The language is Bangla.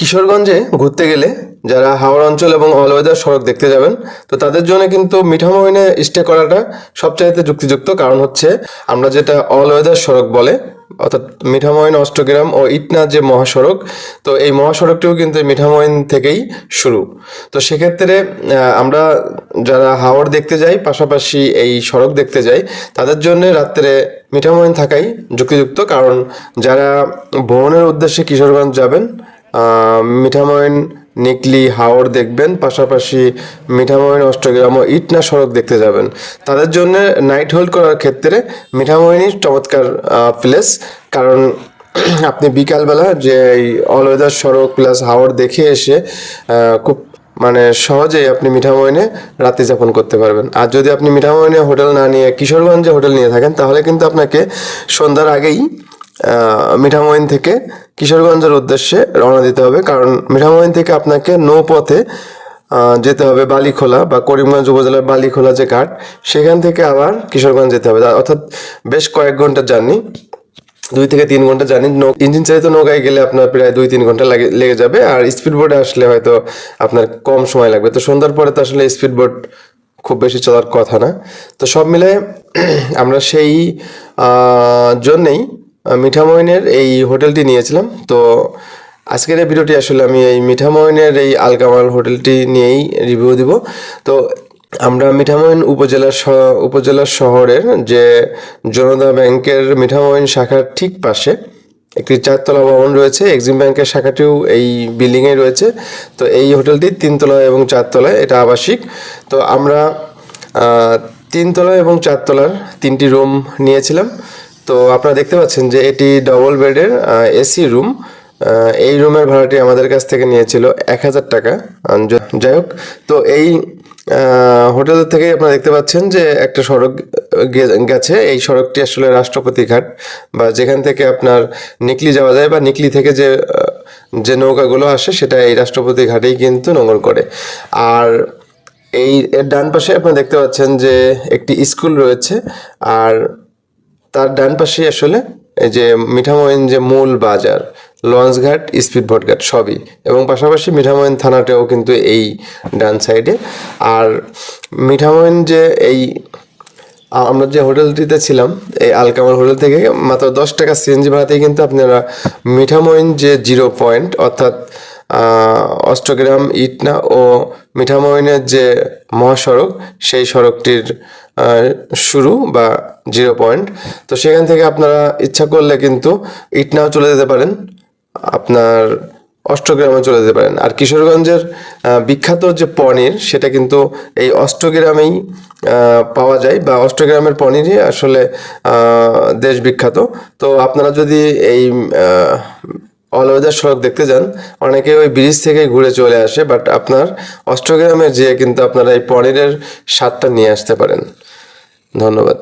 কিশোরগঞ্জে ঘুরতে গেলে যারা হাওড় অঞ্চল এবং অলওয়েদার সড়ক দেখতে যাবেন, তো তাদের জন্য কিন্তু মিঠামইনে স্টে করাটা সবচাইতে যুক্তিযুক্ত কারণ হচ্ছে আমরা যেটা অলওয়েদার সড়ক বলে, অর্থাৎ মিঠামইন অষ্টগ্রাম ও ইটনা যে মহাসড়ক, তো এই মহাসড়কটিও কিন্তু মিঠামইন থেকেই শুরু। তো সেক্ষেত্রে আমরা যারা হাওড় দেখতে যাই, পাশাপাশি এই সড়ক দেখতে যাই, তাদের জন্য রাত্রে মিঠামইন থাকাই যুক্তিযুক্ত। কারণ যারা ভ্রমণের উদ্দেশ্যে কিশোরগঞ্জ যাবেন মিঠামইন নিকলি হাওড় দেখবেন, পাশাপাশি মিঠামইন অষ্টগ্রাম ও ইটনা সড়ক দেখতে যাবেন। তাদের জন্য নাইট হোল্ড করার ক্ষেত্রে মিঠামইনই চমৎকার প্লেস কারণ আপনি বিকালবেলা যে এই অলওয়েদার সড়ক প্লাস হাওড় দেখে এসে খুব মানে সহজেই আপনি মিঠামইনে রাত্রি যাপন করতে পারবেন। আর যদি আপনি মিঠামইনে হোটেল না নিয়ে কিশোরগঞ্জে হোটেল নিয়ে থাকেন, তাহলে কিন্তু আপনাকে সন্ধ্যার আগেই মিঠামইন থেকে কিশোরগঞ্জের উদ্দেশ্যে রওনা দিতে হবে। কারণ মিঠামইন থেকে আপনাকে নৌপথে যেতে হবে বালিখোলা বা করিমগঞ্জ উপজেলার বালিখোলা যে ঘাট, সেখান থেকে আবার কিশোরগঞ্জ যেতে হবে। অর্থাৎ বেশ কয়েক ঘণ্টার জার্নি, দুই থেকে তিন ঘণ্টা জার্নি। ইঞ্জিন চালিত নৌকায় গেলে আপনার প্রায় দুই তিন ঘণ্টা লাগে, লেগে যাবে। আর স্পিড বোটে আসলে হয়তো আপনার কম সময় লাগবে। তো সন্ধ্যার পরে তো আসলে স্পিড বোট খুব বেশি চলার কথা না। তো সব মিলে আমরা সেই জন্যেই মিঠামইনের এই হোটেলটি নিয়েছিলাম। তো আজকের এই ভিডিওটি আসলে আমি এই মিঠামইনের এই আলকামাল হোটেলটি নিয়েই রিভিউ দিব। তো আমরা মিঠামইন উপজেলার শ- উপজেলার শহরের যে জনতা ব্যাংকের মিঠামইন শাখার ঠিক পাশে একটি চারতলা ভবন রয়েছে। এক্সিম ব্যাংকের শাখাটিও এই বিল্ডিংয়ে রয়েছে। তো এই হোটেলটি তিনতলা এবং চারতলায়, এটা আবাসিক। তো আমরা তিনতলা এবং চারতলার তিনটি রুম নিয়েছিলাম। তো আপনারা দেখতে পাচ্ছেন যে এটি ডবল বেডের এসি রুম এই রুমের ভাড়াটি আমাদের কাছ থেকে নিয়েছিল এক হাজার টাকা। যাই হোক, তো এই হোটেল থেকে আপনারা দেখতে পাচ্ছেন যে একটা সড়ক গেছে। এই সড়কটি আসলে রাষ্ট্রপতি ঘাট বা যেখান থেকে আপনার নিকলি যাওয়া যায় বা নিকলি থেকে যে যে নৌকাগুলো আসে সেটা এই রাষ্ট্রপতি ঘাটেই কিন্তু নোঙর করে। আর এই, এর ডান পাশে আপনারা দেখতে পাচ্ছেন যে একটি স্কুল রয়েছে। আর তার ডান পাশে আসলে এই যে মিঠামইন যে মূল বাজার, লঞ্চঘাট স্পিডবোট ঘাট, সবই। এবং পাশাপাশি মিঠামইন থানাটাও কিন্তু এই ডান সাইডে। আর মিঠামইন যে এই আমরা যে হোটেলটিতে ছিলাম, এই আলকামার হোটেল থেকে মাত্র দশ টাকা সিএনজি ভাড়াতেই কিন্তু আপনারা মিঠামইন যে জিরো পয়েন্ট, অর্থাৎ অষ্টগ্রাম, ইটনা ও মিঠামইনের যে মহাসড়ক, সেই সড়কটির শুরু বা জিরো পয়েন্ট। তো সেখান থেকে আপনারা ইচ্ছা করলে কিন্তু ইটনাও চলে যেতে পারেন, আপনার অষ্টগ্রামে চলে যেতে পারেন। আর কিশোরগঞ্জের বিখ্যাত যে পনির, সেটা কিন্তু এই অষ্টগ্রামেই পাওয়া যায় বা অষ্টগ্রামের পনিরই আসলে দেশ বিখ্যাত। তো আপনারা যদি এই অলওয়েদার সড়ক দেখতে যান। অনেকে ওই ব্রিজ থেকে ঘুরে চলে আসে বাট আপনার অষ্টগ্রামে যেয়ে কিন্তু আপনারা এই পনিরের স্বাদটা নিয়ে আসতে পারেন। ধন্যবাদ।